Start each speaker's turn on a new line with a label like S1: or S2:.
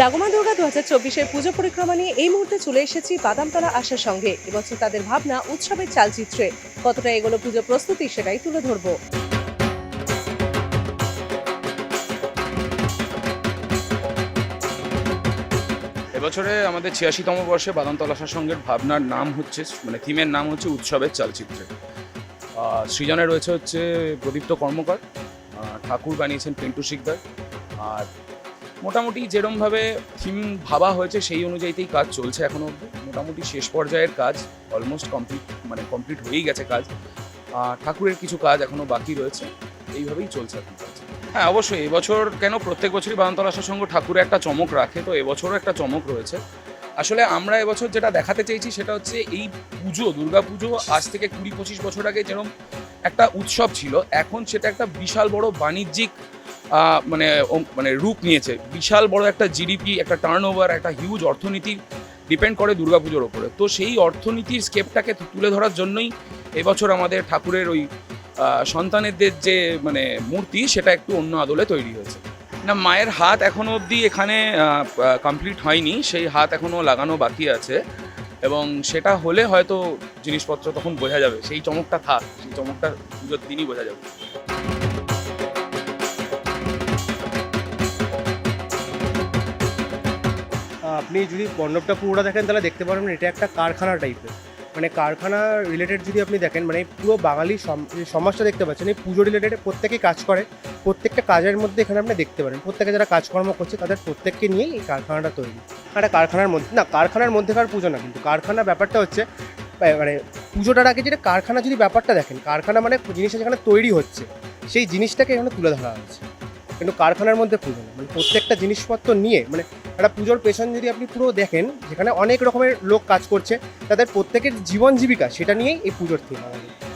S1: জাগমা দুর্গা দু হাজার চব্বিশের পুজো পরিক্রমা নিয়ে এই মুহূর্তে চলে এসেছি বাদামতলা আসার সঙ্গে। এবছর তাদের ভাবনা, উৎসবের চালচিত্রে। কতটা এগোলো পুজো প্রস্তুতি সেটাই তুলে ধরবো।
S2: এবছরে আমাদের ছিয়াশিতম বর্ষে বাদামতলা আসার সঙ্গের ভাবনার নাম হচ্ছে মানে থিমের নাম হচ্ছে উৎসবের চালচিত্রে। সৃজনে রয়েছে হচ্ছে প্রদীপ্ত কর্মকার ঠাকুর বানিয়েছেন পিন্টু শিকদার, আর মোটামুটি যেরমভাবে থিম ভাবা হয়েছে, সেই অনুযায়ীতেই কাজ চলছে এখনও অব্দি মোটামুটি শেষ পর্যায়ের কাজ অলমোস্ট কমপ্লিট মানে কমপ্লিট হয়েই গেছে কাজ। ঠাকুরের কিছু কাজ এখনও বাকি রয়েছে, এইভাবেই চলছে এখন কাজ। হ্যাঁ অবশ্যই, এবছর কেন প্রত্যেক বছরই বাদামতলা আসার সঙ্গে ঠাকুরে একটা চমক রাখে, তো এবছরও একটা চমক রয়েছে। আসলে আমরা এবছর যেটা দেখাতে চেয়েছি, সেটা হচ্ছে এই পুজো, দুর্গা পুজো, আজ থেকে কুড়ি পঁচিশ বছর আগে যেরকম একটা উৎসব ছিল, এখন সেটা একটা বিশাল বড় বাণিজ্যিক মানে মানে রূপ নিয়েছে। বিশাল বড় একটা জিডিপি একটা টার্ন ওভার একটা হিউজ অর্থনীতি ডিপেন্ড করে দুর্গাপুজোর ওপরে। তো সেই অর্থনীতির স্কেপটাকে তুলে ধরার জন্যই এবছর আমাদের ঠাকুরের ওই সন্তানেদের যে মানে মূর্তি, সেটা একটু অন্য আদলে তৈরি হয়েছে। না, মায়ের হাত এখনও অবধি এখানে কমপ্লিট হয়নি। সেই হাত এখনও লাগানো বাকি আছে। এবং সেটা হলে হয়তো জিনিসপত্র তখন বোঝা যাবে। সেই চমকটা থাক। সেই চমকটা পুজোর দিনই বোঝা যাবে।
S3: আপনি যদি মণ্ডপটা পুরোটা দেখেন, তাহলে দেখতে পারবেন এটা একটা কারখানা টাইপের মানে কারখানা রিলেটেড যদি আপনি দেখেন মানে পুরো বাঙালি সম- সমাজটা দেখতে পাচ্ছেন। এই পুজো রিলেটেড প্রত্যেকেই কাজ করে। প্রত্যেকটা কাজের মধ্যে এখানে আপনি দেখতে পারেন। প্রত্যেকে যারা কাজকর্ম করছে, তাদের প্রত্যেককে নিয়েই এই কারখানাটা তৈরি। একটা কারখানার মধ্যে, না, কারখানার মধ্যেকার পুজো না, কিন্তু কারখানা ব্যাপারটা হচ্ছে মানে পুজোটার আগে যেটা কারখানা যদি ব্যাপারটা দেখেন, কারখানা মানে জিনিসটা যেখানে তৈরি হচ্ছে, সেই জিনিসটাকে এখানে তুলে ধরা হয়েছে কিন্তু কারখানার মধ্যে পুজো না। মানে প্রত্যেকটা জিনিসপত্র নিয়ে মানে একটা পুজোর পেছন যদি আপনি পুরো দেখেন, যেখানে অনেক রকমের লোক কাজ করছে, তাদের প্রত্যেকের জীবন জীবিকা, সেটা নিয়েই এই পুজোর থিম আমাদের।